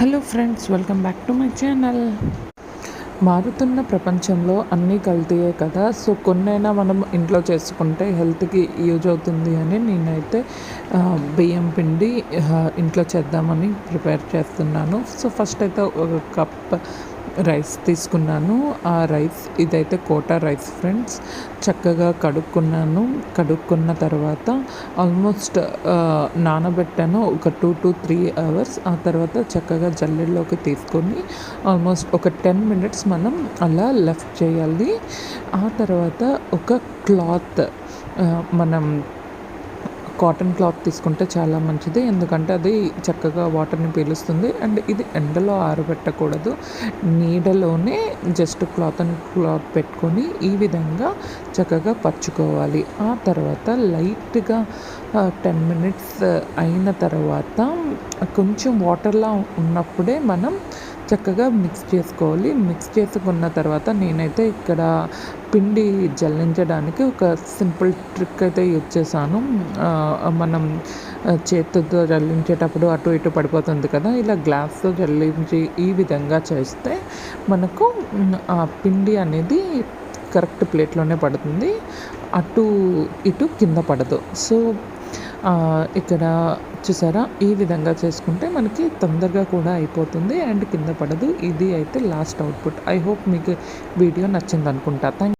Hello friends welcome back to my channel. మారుతున్న ప్రపంచంలో అన్నీ కల్తీయే కదా. సో కొన్నైనా మనం ఇంట్లో చేసుకుంటే హెల్త్కి యూజ్ అవుతుంది అని నేనైతే బియ్యం పిండి ఇంట్లో చేద్దామని ప్రిపేర్ చేస్తున్నాను. సో ఫస్ట్ అయితే ఒక కప్ రైస్ తీసుకున్నాను. ఆ రైస్ ఇదైతే కోటా రైస్ ఫ్రెండ్స్. చక్కగా కడుక్కున్నాను. కడుక్కున్న తర్వాత ఆల్మోస్ట్ నానబెట్టాను ఒక టూ టు త్రీ అవర్స్. ఆ తర్వాత చక్కగా జల్లెడలోకి తీసుకొని ఆల్మోస్ట్ ఒక టెన్ మినిట్స్ మనం అలా లెఫ్ట్ చేయాలి. ఆ తర్వాత ఒక క్లాత్ మనం కాటన్ క్లాత్ తీసుకుంటే చాలా మంచిది. ఎందుకంటే అది చక్కగా వాటర్ని పీలుస్తుంది. అండ్ ఇది ఎండలో ఆరబెట్టకూడదు. నీడలోనే జస్ట్ క్లాత్ అండ్ క్లాత్ పెట్టుకొని ఈ విధంగా చక్కగా పరుచుకోవాలి. ఆ తర్వాత లైట్గా టెన్ మినిట్స్ అయిన తర్వాత కొంచెం వాటర్లా ఉన్నప్పుడే మనం చక్కగా మిక్స్ చేసుకోవాలి. మిక్స్ చేసుకున్న తర్వాత నేనైతే ఇక్కడ పిండి జల్లించడానికి ఒక సింపుల్ ట్రిక్ అయితే యూజ్ చేశాను. మనం చేతితో జల్లించేటప్పుడు అటు ఇటు పడిపోతుంది కదా ఇలా గ్లాస్తో జల్లించి ఈ విధంగా చేస్తే మనకు ఆ పిండి అనేది కరెక్ట్ ప్లేట్లోనే పడుతుంది. అటు ఇటు కింద పడదు. సో ఇక్కడ చూసారా? ఈ విధంగా చేసుకుంటే మనకి తొందరగా కూడా అయిపోతుంది అండ్ కింద పడదు. ఇది అయితే లాస్ట్ అవుట్పుట్. ఐ హోప్ మీకు వీడియో నచ్చింది అనుకుంటా థ్యాంక్